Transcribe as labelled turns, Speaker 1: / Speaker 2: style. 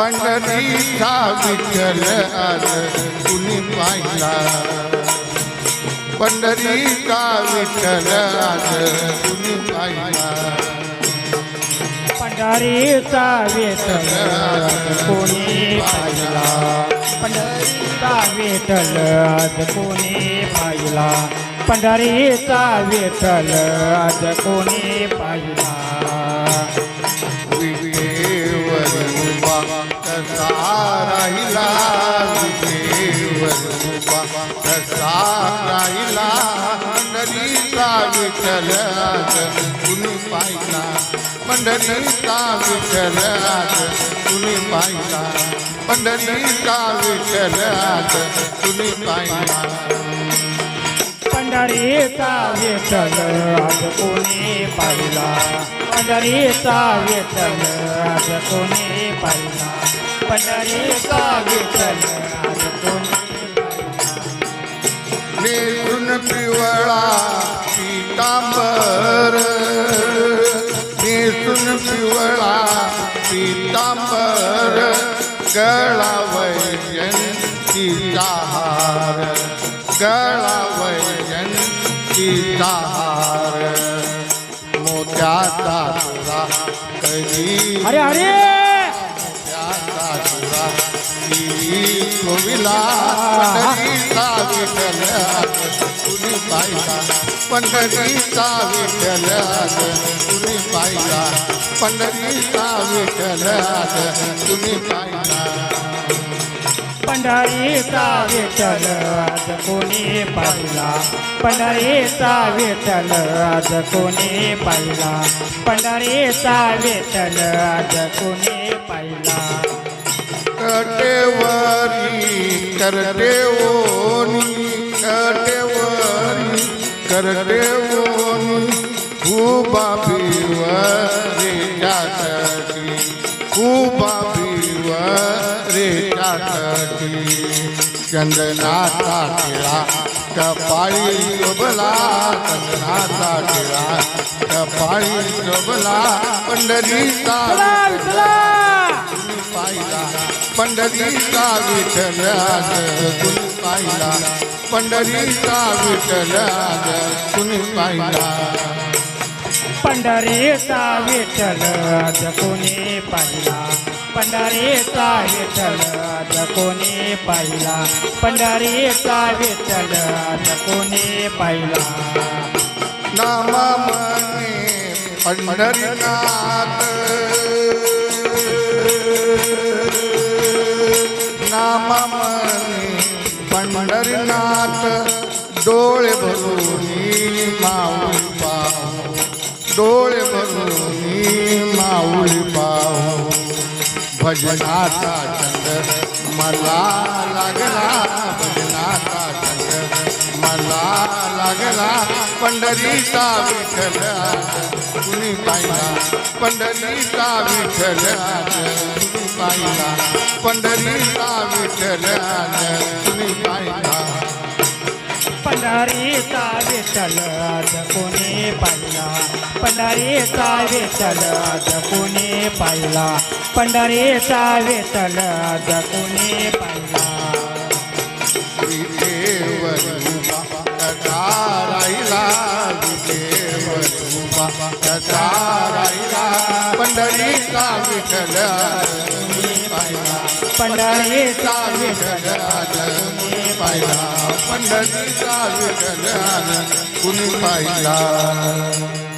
Speaker 1: पंढरीचा विठ्ठल आज कुणी पाहिला? पंढरीचा विठ्ठल आज कुणी पाहिला?
Speaker 2: पंढरीचा विठ्ठल कोणी पाहिला? पंढरीचा विठ्ठल आज कोणी पाहिला? पंढरीचा विठ्ठल आज कोणी पाहिला?
Speaker 1: विजेवर उभा राहिला पंढरीचा विठ्ठल कुणी पाहिला. पंढरीचा विठ्ठल कुणी पाहिला पंढरीचा विठ्ठल कुणी पाहिला
Speaker 2: पंढरीचा विठ्ठल आज कोणी पाहिला पंढरीचा विठ्ठल आज कोणी पाहिला पंढरीचा विठ्ठल आज कोणी
Speaker 1: नेसून पिवळा पितांबर. नेसून पिवळा पितांबर. गळा वैजंतीचा हार गळा वैजंतीचा हार मोत्याचा तुरा कधी
Speaker 2: अरे अरे
Speaker 1: मोत्याचा तुरा गोविला पंढरीचा विठ्ठल तुम्ही पाहिला पंढरीचा विठ्ठल तुम्ही पाहिला
Speaker 2: पंढरीचा विठ्ठल आज कोणी पाहिला? पंढरीचा विठ्ठल आज कोणी पाहिला? पंढरीचा विठ्ठल आज कोणी पाहिला?
Speaker 1: कटेवरी करते ओनी ओनी उभा भिवरे जातटी उभा भिवरे जातटी चंदनाचा टिळा कपाळी शोभला चंदनाचा टिळा कपाळी शोभला पंढरीचा पाहिला पंढरीचा विठ्ठल पाहिला. पंढरीचा विठ्ठल तुम्ही पाहिला.
Speaker 2: पंढरीचा विठ्ठल कोणी पाहिला. पंढरीचा विठ्ठल कोणी पाहिला. पंढरीचा विठ्ठल कोणी पाहिला.
Speaker 1: नामा मने पंढरीनाथ. नामा डोळे भरून माऊली पाहू डोळे भरून माऊली पाहू भजनाचा छंद मला लागला, भजनाचा छंद मला लागला, पंढरीचा विठ्ठल कुणी पाहिला? पंढरीचा विठ्ठल कुणी पाहिला? पंढरीचा विठ्ठल कुणी पाहिला?
Speaker 2: पंढरीचा विठ्ठल आज कोणी पाहिला? पंढरीचा विठ्ठल आज कोणी पाहिला? पंढरीचा विठ्ठल आज कोणी पाहिला?
Speaker 1: राहिला राहिला पंढरीचा विठ्ठल पाहिला?
Speaker 2: पंढरीचा
Speaker 1: विठ्ठल कुणी पाहिला? पंढरीचा विठ्ठल कुणी पाहिला?